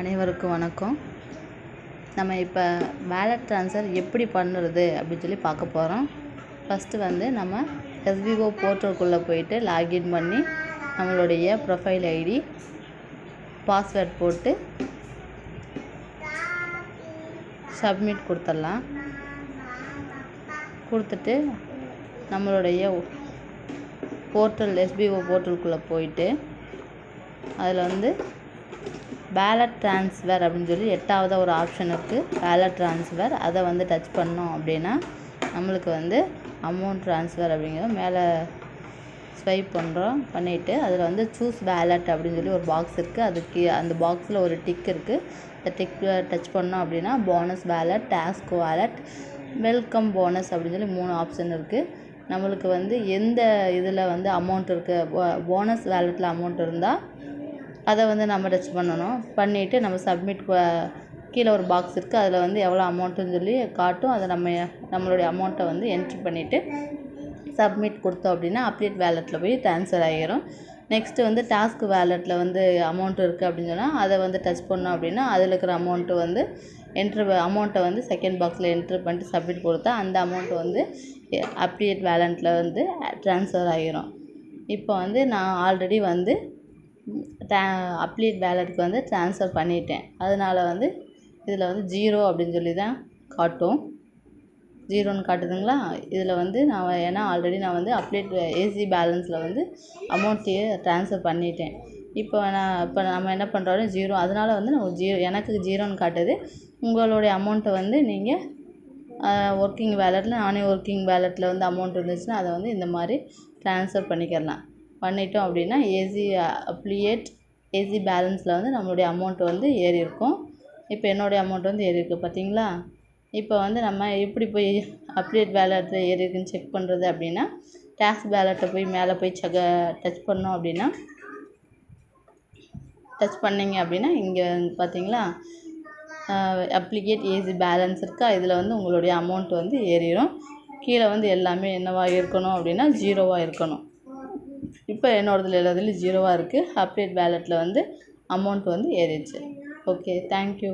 அனைவருக்கும் வணக்கம். நம்ம இப்போ வேலட் ட்ரான்ஸ்ஃபர் எப்படி பண்ணுறது அப்படின்னு சொல்லி பார்க்க போகிறோம் ஃபஸ்ட்டு வந்து நம்ம எஸ்பிஓ போர்ட்டலுக்குள்ளே போயிட்டு லாகின் பண்ணி நம்மளுடைய ப்ரொஃபைல் ஐடி பாஸ்வேர்ட் போட்டு சப்மிட் கொடுத்துடலாம். கொடுத்துட்டு நம்மளுடைய போர்ட்டல் எஸ்பிஓ போர்ட்டலுக்குள்ளே போயிட்டு அதில் வந்து பேலட் ட்ரான்ஸ்ஃபர் அப்படின்னு சொல்லி எட்டாவதாக ஒரு ஆப்ஷன் இருக்குது பேலட் ட்ரான்ஸ்ஃபர் அதை வந்து டச் பண்ணோம் அப்படின்னா நம்மளுக்கு வந்து அமௌண்ட் ட்ரான்ஸ்ஃபர் அப்படிங்கிற மேலே ஸ்வைப் பண்ணுறோம் பண்ணிவிட்டு அதில் வந்து சூஸ் பேலட் அப்படின்னு சொல்லி ஒரு பாக்ஸ் இருக்குது அதுக்கு அந்த பாக்ஸில் ஒரு டிக் இருக்குது அந்த டிக் டச் பண்ணோம் அப்படின்னா bonus wallet task wallet welcome bonus அப்படின்னு சொல்லி மூணு ஆப்ஷன் இருக்குது நம்மளுக்கு வந்து எந்த இதில் வந்து அமௌண்ட் இருக்குது போனஸ் வேலெட்டில் அமௌண்ட் இருந்தால் அதை வந்து நம்ம டச் பண்ணணும். பண்ணிவிட்டு நம்ம சப்மிட் கீழே ஒரு பாக்ஸ் இருக்குது அதில் வந்து எவ்வளோ அமௌண்ட்டுன்னு சொல்லி காட்டும். அதை நம்ம நம்மளுடைய அமௌண்ட்டை வந்து என்ட்ரி பண்ணிவிட்டு சப்மிட் கொடுத்தோம் அப்படின்னா அப்டேட் வேலெட்டில் போய் ட்ரான்ஸ்ஃபர் ஆகிரும் நெக்ஸ்ட்டு வந்து டாஸ்க் வேலெட்டில் வந்து அமௌண்ட் இருக்குது அப்படின்னு சொன்னால் அதை வந்து டச் பண்ணோம் அப்படின்னா அதில் இருக்கிற அமௌண்ட்டு வந்து என்ட்ரு அமௌண்ட்டை வந்து செகண்ட் பாக்ஸில் என்ட்ரு பண்ணிட்டு சப்மிட் கொடுத்தா அந்த அமௌண்ட்டு வந்து அப்டேட் வேலண்ட்டில் வந்து ட்ரான்ஸ்ஃபர் ஆகிரும் இப்போ வந்து நான் ஆல்ரெடி வந்து ட்ரா அப்ளீட் வேலெட்டுக்கு வந்து ட்ரான்ஸ்ஃபர் பண்ணிட்டேன். அதனால் வந்து இதில் வந்து ஜீரோ அப்படின்னு சொல்லி தான் காட்டும். ஜீரோன்னு காட்டுதுங்களா? இதில் வந்து நான் ஏன்னா ஆல்ரெடி நான் வந்து அப்டேட் ஏசி பேலன்ஸில் வந்து அமௌண்ட்டையே ட்ரான்ஸ்ஃபர் பண்ணிட்டேன். இப்போ நான் இப்போ நம்ம என்ன பண்ணுறோம் ஜீரோ அதனால் வந்து நம்ம ஜீரோ எனக்கு ஜீரோன்னு காட்டுது. உங்களுடைய அமௌண்ட்டை வந்து நீங்கள் ஒர்க்கிங் வேலெட்டில் நானே ஒர்க்கிங் வேலெட்டில் வந்து அமௌண்ட் இருந்துச்சுன்னா அதை வந்து இந்த மாதிரி ட்ரான்ஸ்ஃபர் பண்ணிக்கிறலாம் பண்ணிட்டோம் அப்படின்னா ஏசி அப்ளியேட் ஏசி பேலன்ஸில் வந்து நம்மளுடைய அமௌண்ட் வந்து ஏறி இருக்கும் இப்போ என்னுடைய அமௌண்ட் வந்து ஏறி இருக்குது பார்த்தீங்களா? இப்போ வந்து நம்ம எப்படி போய் அப்ளியேட் பேலட்டில் ஏறி இருக்குன்னு செக் பண்ணுறது அப்படின்னா டேக்ஸ் பேலட்டை போய் மேலே போய் செக டச் பண்ணோம் அப்படின்னா டச் பண்ணிங்க அப்படின்னா இங்கே பார்த்தீங்களா? அப்ளிகேட் ஏசி பேலன்ஸ் இருக்கா? இதில் வந்து உங்களுடைய அமௌண்ட் வந்து ஏறிடும் கீழே வந்து எல்லாமே என்னவாக இருக்கணும் அப்படின்னா ஜீரோவாக இருக்கணும். இப்போ என்னோடதுல எல்லாத்துலேயும் ஜீரோவாக இருக்குது அப்டேட் வேலெட்டில் வந்து அமௌண்ட் வந்து ஏறிடுச்சு. Okay thank you